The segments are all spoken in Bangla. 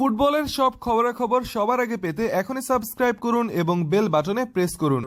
ফুটবলের সব খবরাখবর সবার আগে পেতে এখনই সাবস্ক্রাইব করুন এবং বেল বাটনে প্রেস করুন।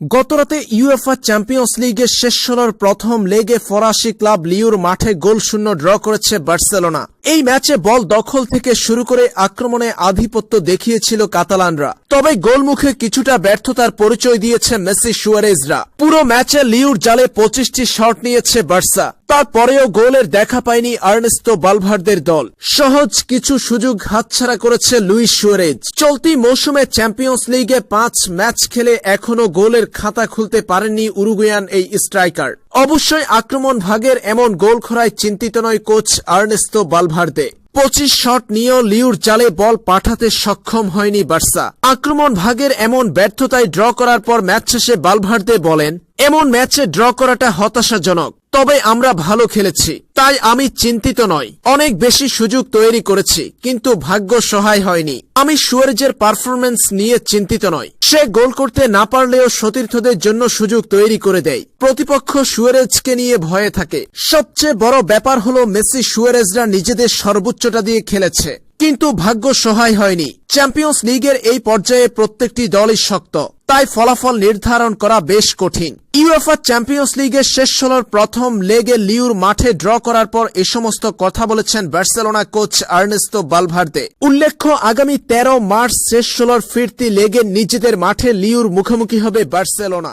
গতরাতে ইউএফআ চ্যাম্পিয়ন্স লিগের শেষ ষোলোর প্রথম লেগে ফরাসি ক্লাব লিউর মাঠে গোল শূন্য ড্র করেছে বার্সেলোনা। এই ম্যাচে বল দখল থেকে শুরু করে আক্রমণে আধিপত্য দেখিয়েছিল কাতালানরা। তবে গোলমুখে কিছুটা ব্যর্থতার পরিচয় দিয়েছে মেসি সুয়ারেজরা। পুরো ম্যাচে লিউর জালে পঁচিশটি শট নিয়েছে বার্সা। তারপরেও গোলের দেখা পায়নি আর্নেস্তো বালভার্দের দল। সহজ কিছু সুযোগ হাতছাড়া করেছে লুইস সুয়ারেজ। চলতি মৌসুমে চ্যাম্পিয়ন্স লিগে পাঁচ ম্যাচ খেলে এখনও গোলের খাতা খুলতে পারেননি উরুগুয়ান এই স্ট্রাইকার। অবশ্যই আক্রমণ ভাগের এমন গোল খরায় চিন্তিত নয় কোচ আর্নেস্তো বালভার্দে। পঁচিশ শট নিয়েও লিউর জালে বল পাঠাতে সক্ষম হয়নি বার্সা। আক্রমণ ভাগের এমন ব্যর্থতায় ড্র করার পর ম্যাচ শেষে বালভার্দে বলেন, এমন ম্যাচে ড্র করাটা হতাশাজনক। তবে আমরা ভালো খেলেছি, তাই আমি চিন্তিত নই। অনেক বেশি সুযোগ তৈরি করেছি, কিন্তু ভাগ্য সহায় হয়নি। আমি সুয়ারেজের পারফরমেন্স নিয়ে চিন্তিত নই। সে গোল করতে না পারলেও সতীর্থদের জন্য সুযোগ তৈরি করে দেয়। প্রতিপক্ষ সুয়ারেজকে নিয়ে ভয়ে থাকে। সবচেয়ে বড় ব্যাপার হলো মেসি সুয়ারেজরা নিজেদের সর্বোচ্চটা দিয়ে খেলেছে। কিন্তু ভাগ্য সহায় হয়নি। চ্যাম্পিয়ন্স লিগের এই পর্যায়ে প্রত্যেকটি দলই শক্ত। তাই ফলাফল নির্ধারণ করা বেশ কঠিন। ইউএফআ চ্যাম্পিয়ন্স লিগের শেষ ষোলোর প্রথম লেগে লিউর মাঠে ড্র করার পর এ সমস্ত কথা বলেছেন বার্সেলোনা কোচ আর্নেস্তো বালভার্দে। উল্লেখ্য, আগামী তেরো মার্চ শেষ ষোলোর ফিরতি লেগে নিজেদের মাঠে লিউর মুখোমুখি হবে বার্সেলোনা।